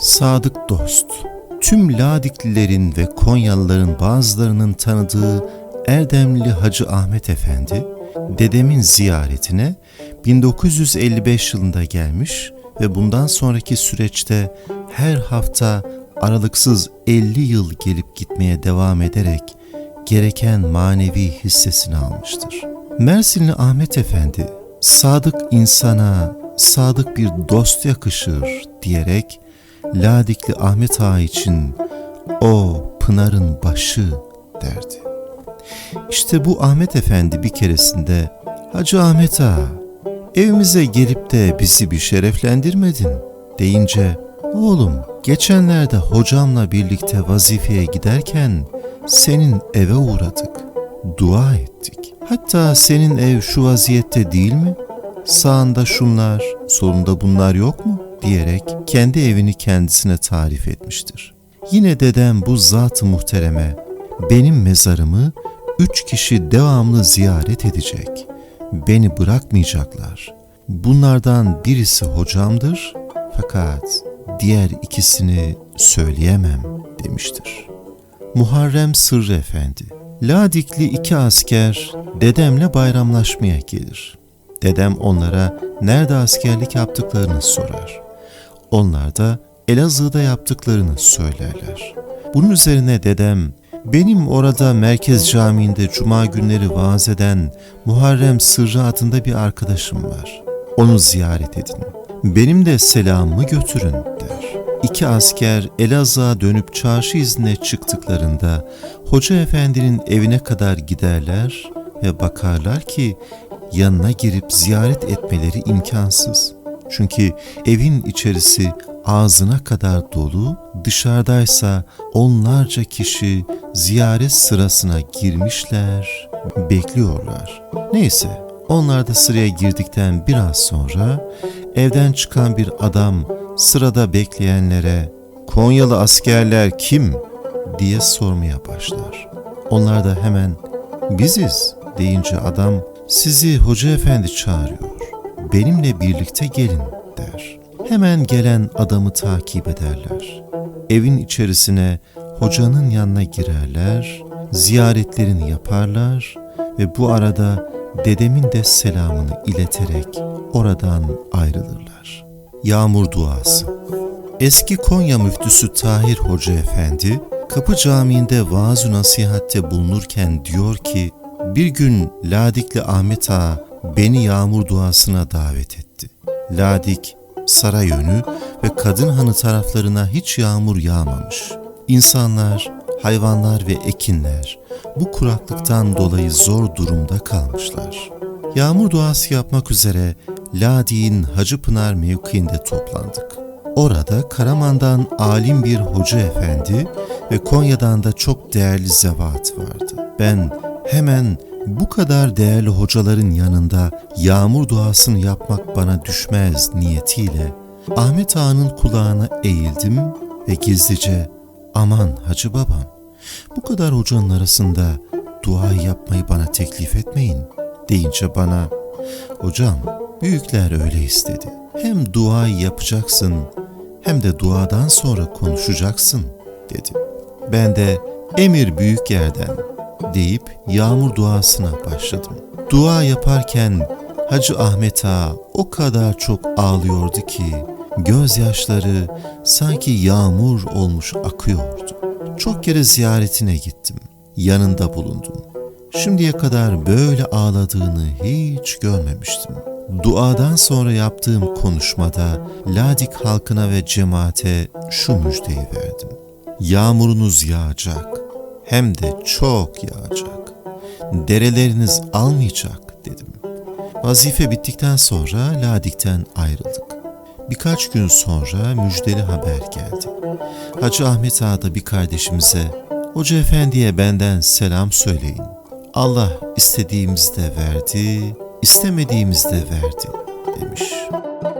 Sadık dost, tüm Ladiklilerin ve Konyalıların bazılarının tanıdığı Erdemli Hacı Ahmet Efendi, dedemin ziyaretine 1955 yılında gelmiş ve bundan sonraki süreçte her hafta aralıksız 50 yıl gelip gitmeye devam ederek gereken manevi hissesini almıştır. Mersinli Ahmet Efendi, sadık insana sadık bir dost yakışır diyerek Ladikli Ahmet Ağa için o Pınar'ın başı derdi. İşte bu Ahmet Efendi bir keresinde Hacı Ahmet Ağa evimize gelip de bizi bir şereflendirmedin deyince oğlum geçenlerde hocamla birlikte vazifeye giderken senin eve uğradık, dua ettik. Hatta senin ev şu vaziyette değil mi? Sağında şunlar, solunda bunlar yok mu? diyerek kendi evini kendisine tarif etmiştir. Yine dedem bu zat-ı muhtereme benim mezarımı üç kişi devamlı ziyaret edecek. Beni bırakmayacaklar. Bunlardan birisi hocamdır fakat diğer ikisini söyleyemem demiştir. Muharrem Sırrı Efendi Ladikli iki asker dedemle bayramlaşmaya gelir. Dedem onlara nerede askerlik yaptıklarını sorar. Onlar da Elazığ'da yaptıklarını söylerler. Bunun üzerine dedem, benim orada Merkez Camii'nde cuma günleri vaaz eden Muharrem Sırrı adında bir arkadaşım var. Onu ziyaret edin. Benim de selamımı götürün der. İki asker Elazığ'a dönüp çarşı iznine çıktıklarında Hoca Efendi'nin evine kadar giderler ve bakarlar ki yanına girip ziyaret etmeleri imkansız. Çünkü evin içerisi ağzına kadar dolu, dışarıdaysa onlarca kişi ziyaret sırasına girmişler, bekliyorlar. Neyse, onlar da sıraya girdikten biraz sonra evden çıkan bir adam sırada bekleyenlere Konyalı askerler kim diye sormaya başlar. Onlar da hemen biziz deyince adam sizi hoca efendi çağırıyor. Benimle birlikte gelin der. Hemen gelen adamı takip ederler. Evin içerisine hocanın yanına girerler, ziyaretlerini yaparlar ve bu arada dedemin de selamını ileterek oradan ayrılırlar. Yağmur duası Eski Konya müftüsü Tahir Hoca Efendi, Kapı Camii'nde vaaz nasihatte bulunurken diyor ki, bir gün Ladikli Ahmet Ağa beni yağmur duasına davet etti. Ladik, saray önü ve kadın hanı taraflarına hiç yağmur yağmamış. İnsanlar, hayvanlar ve ekinler bu kuraklıktan dolayı zor durumda kalmışlar. Yağmur duası yapmak üzere Ladik'in Hacıpınar mevkiinde toplandık. Orada Karaman'dan alim bir hoca efendi ve Konya'dan da çok değerli zevat vardı. Ben hemen bu kadar değerli hocaların yanında yağmur duasını yapmak bana düşmez niyetiyle Ahmet Ağa'nın kulağına eğildim ve gizlice aman hacı babam bu kadar hocanın arasında dua yapmayı bana teklif etmeyin deyince bana hocam büyükler öyle istedi. Hem dua yapacaksın hem de duadan sonra konuşacaksın dedi. Ben de emir büyük yerden deyip yağmur duasına başladım. Dua yaparken Hacı Ahmet Ağa o kadar çok ağlıyordu ki gözyaşları sanki yağmur olmuş akıyordu. Çok kere ziyaretine gittim. Yanında bulundum. Şimdiye kadar böyle ağladığını hiç görmemiştim. Duadan sonra yaptığım konuşmada Ladik halkına ve cemaate şu müjdeyi verdim. Yağmurunuz yağacak, hem de çok yağacak. Dereleriniz almayacak dedim. Vazife bittikten sonra Ladik'ten ayrıldık. Birkaç gün sonra müjdeli haber geldi. Hacı Ahmet Ağa da bir kardeşimize Hoca Efendi'ye benden selam söyleyin. Allah istediğimizde verdi, istemediğimizde verdi demiş.''